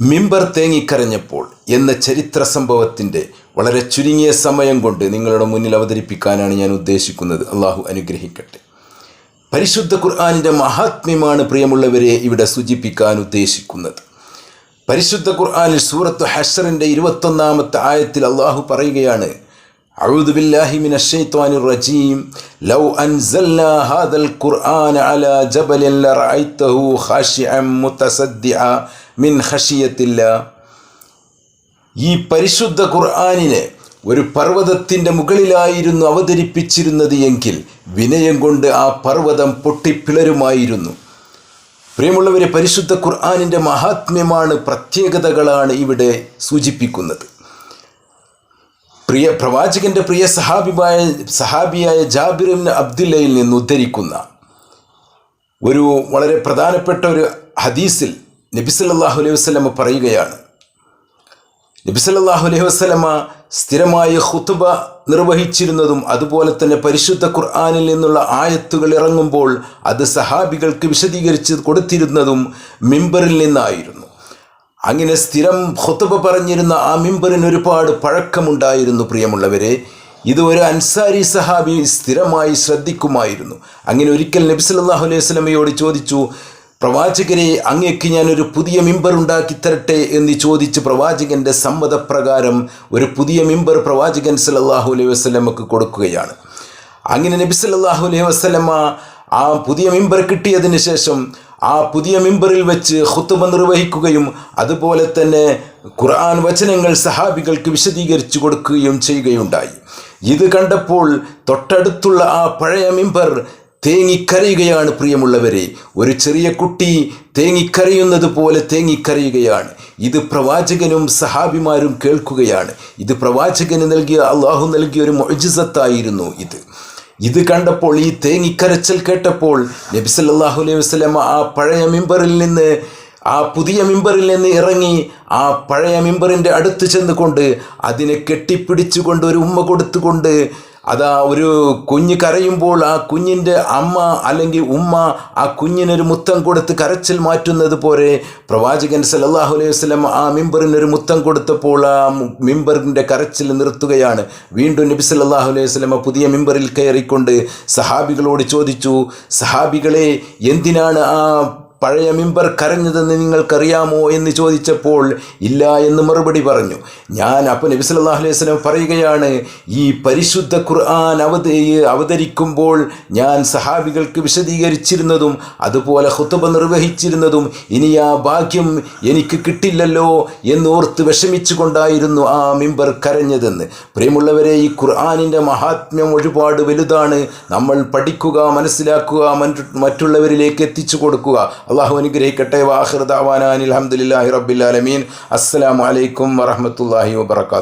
മിമ്പർ തേങ്ങിക്കരഞ്ഞപ്പോൾ എന്ന ചരിത്ര സംഭവത്തിന്റെ വളരെ ചുരുങ്ങിയ സമയം കൊണ്ട് നിങ്ങളുടെ മുന്നിൽ അവതരിപ്പിക്കാനാണ് ഞാൻ ഉദ്ദേശിക്കുന്നത്. അള്ളാഹു അനുഗ്രഹിക്കട്ടെ. പരിശുദ്ധ ഖുർആാനിന്റെ മഹാത്മ്യമാണ് പ്രിയമുള്ളവരെ ഇവിടെ സൂചിപ്പിക്കാൻ ഉദ്ദേശിക്കുന്നത്. പരിശുദ്ധ ഖുർആാനിൽ സൂറത്ത് ഹഷറിന്റെ ഇരുപത്തൊന്നാമത്തെ ആയത്തിൽ അള്ളാഹു പറയുകയാണ് أعوذ بالله من الشيطان الرجيم لو أنزلنا هذا القرآن على جبل لرأيته خاشعا متصدعا من خشية الله ഈ പരിശുദ്ധ ഖുർആാനിനെ ഒരു പർവ്വതത്തിൻ്റെ മുകളിലായിരുന്നു അവതരിപ്പിച്ചിരുന്നത് എങ്കിൽ വിനയം കൊണ്ട് ആ പർവ്വതം പൊട്ടിപ്പിളരുമായിരുന്നു പ്രിയമുള്ളവരെ പരിശുദ്ധ ഖുർആാനിൻ്റെ മഹാത്മ്യമാണ് പ്രത്യേകതകളാണ് ഇവിടെ സൂചിപ്പിക്കുന്നത് പ്രിയ പ്രവാചകന്റെ പ്രിയ സഹാബിയായ സഹാബിയായ ജാബിറിൻ അബ്ദുല്ലയിൽ നിന്ന് ഉദ്ധരിക്കുന്ന ഒരു വളരെ പ്രധാനപ്പെട്ട ഒരു ഹദീസിൽ നബി സല്ലല്ലാഹു അലൈഹി വസ്ലമ പറയുകയാണ്. നബി സല്ലല്ലാഹു അലൈഹി വസ്ലമ സ്ഥിരമായി ഖുതുബ നിർവഹിച്ചിരുന്നതും അതുപോലെ തന്നെ പരിശുദ്ധ ഖുർആാനിൽ നിന്നുള്ള ആയത്തുകൾ ഇറങ്ങുമ്പോൾ അത് സഹാബികൾക്ക് വിശദീകരിച്ച് കൊടുത്തിരുന്നതും മിമ്പറിൽ നിന്നായിരുന്നു. അങ്ങനെ സ്ഥിരം ഹൊത്തുബ പറഞ്ഞിരുന്ന ആ മിമ്പറിന് ഒരുപാട് പഴക്കമുണ്ടായിരുന്നു പ്രിയമുള്ളവരെ. ഇത് ഒരു അൻസാരി സഹാബി സ്ഥിരമായി ശ്രദ്ധിക്കുമായിരുന്നു. അങ്ങനെ ഒരിക്കൽ നബി സല്ലല്ലാഹു അലൈഹി സ്വലമയോട് ചോദിച്ചു പ്രവാചകരെ അങ്ങേക്ക് ഞാനൊരു പുതിയ മിമ്പർ ഉണ്ടാക്കി തരട്ടെ? എന്ന് ചോദിച്ച് പ്രവാചകന്റെ സമ്മതപ്രകാരം ഒരു പുതിയ മിമ്പർ പ്രവാചകൻ സല്ലല്ലാഹു അലൈഹി വസ്ലമക്ക് കൊടുക്കുകയാണ്. അങ്ങനെ നബി സല്ലല്ലാഹു അലൈഹി വസല്ലമ ആ പുതിയ മിമ്പർ കിട്ടിയതിന് ശേഷം ആ പുതിയ മിമ്പറിൽ വെച്ച് ഹുത്തുമ നിർവഹിക്കുകയും അതുപോലെ തന്നെ ഖുർആൻ വചനങ്ങൾ സഹാബികൾക്ക് വിശദീകരിച്ചു കൊടുക്കുകയും ചെയ്യുകയുണ്ടായി. ഇത് കണ്ടപ്പോൾ തൊട്ടടുത്തുള്ള ആ പഴയ മിമ്പർ തേങ്ങിക്കരയുകയാണ് പ്രിയമുള്ളവരെ. ഒരു ചെറിയ കുട്ടി തേങ്ങിക്കരയുന്നത് പോലെ തേങ്ങിക്കരയുകയാണ്. ഇത് പ്രവാചകനും സഹാബിമാരും കേൾക്കുകയാണ്. ഇത് പ്രവാചകന് നൽകിയ അള്ളാഹു നൽകിയ ഒരു മൊജിസത്തായിരുന്നു ഇത്. ഇത് കണ്ടപ്പോൾ ഈ തേങ്ങിക്കരച്ചിൽ കേട്ടപ്പോൾ നബി സല്ലല്ലാഹു അലൈഹി വസല്ലമ ആ പഴയ മിമ്പറിൽ നിന്ന് ആ പുതിയ മിമ്പറിൽ നിന്ന് ഇറങ്ങി ആ പഴയ മിമ്പറിന്റെ അടുത്ത് ചെന്നുകൊണ്ട് അതിനെ കെട്ടിപ്പിടിച്ചുകൊണ്ട് ഒരു ഉമ്മ കൊടുത്തുകൊണ്ട് അതാ ഒരു കുഞ്ഞ് കരയുമ്പോൾ ആ കുഞ്ഞിന്റെ അമ്മ അല്ലെങ്കിൽ ഉമ്മ ആ കുഞ്ഞിനൊരു മുത്തം കൊടുത്ത് കരച്ചിൽ മാറ്റുന്നത് പോലെ പ്രവാചകൻ സലല്ലാഹു അലൈഹി വസ്ലം ആ മിമ്പറിനൊരു മുത്തം കൊടുത്തപ്പോൾ ആ മിമ്പറിന്റെ കരച്ചിൽ നിർത്തുകയാണ്. വീണ്ടും നബി സല്ലല്ലാഹു അലൈഹി വസ്ലമ പുതിയ മിമ്പറിൽ കയറിക്കൊണ്ട് സഹാബികളോട് ചോദിച്ചു സഹാബികളെ എന്തിനാണ് ആ പഴയ മിമ്പർ കരഞ്ഞതെന്ന് നിങ്ങൾക്കറിയാമോ എന്ന് ചോദിച്ചപ്പോൾ ഇല്ല എന്ന് മറുപടി പറഞ്ഞു. ഞാൻ അപ്പോൾ നബി സല്ലല്ലാഹു അലൈഹി വസല്ലം പറയുകയാണ് ഈ പരിശുദ്ധ ഖുർആൻ അവത അവതരിക്കുമ്പോൾ ഞാൻ സഹാബികൾക്ക് വിശദീകരിച്ചിരുന്നതും അതുപോലെ ഹുത്തുബ നിർവഹിച്ചിരുന്നതും ഇനി ആ ഭാഗ്യം എനിക്ക് കിട്ടില്ലല്ലോ എന്നോർത്ത് വിഷമിച്ചുകൊണ്ടായിരുന്നു ആ മിമ്പർ കരഞ്ഞതെന്ന്. പ്രിയമുള്ളവരെ ഈ ഖുർആാനിന്റെ മഹാത്മ്യം ഒരുപാട് വലുതാണ്. നമ്മൾ പഠിക്കുക മനസ്സിലാക്കുക മറ്റുള്ളവരിലേക്ക് എത്തിച്ചു കൊടുക്കുക അള്ളാഹു അനുഗ്രഹിക്കട്ടെ. വാഹിർ ദാവാനാൻ അലഹമുല്ലാഹി റബ്ബിൽ ആലമീൻ. അസ്സലാമു അലൈക്കും വറഹമത്തല്ലാഹി വബർക്കാത്തു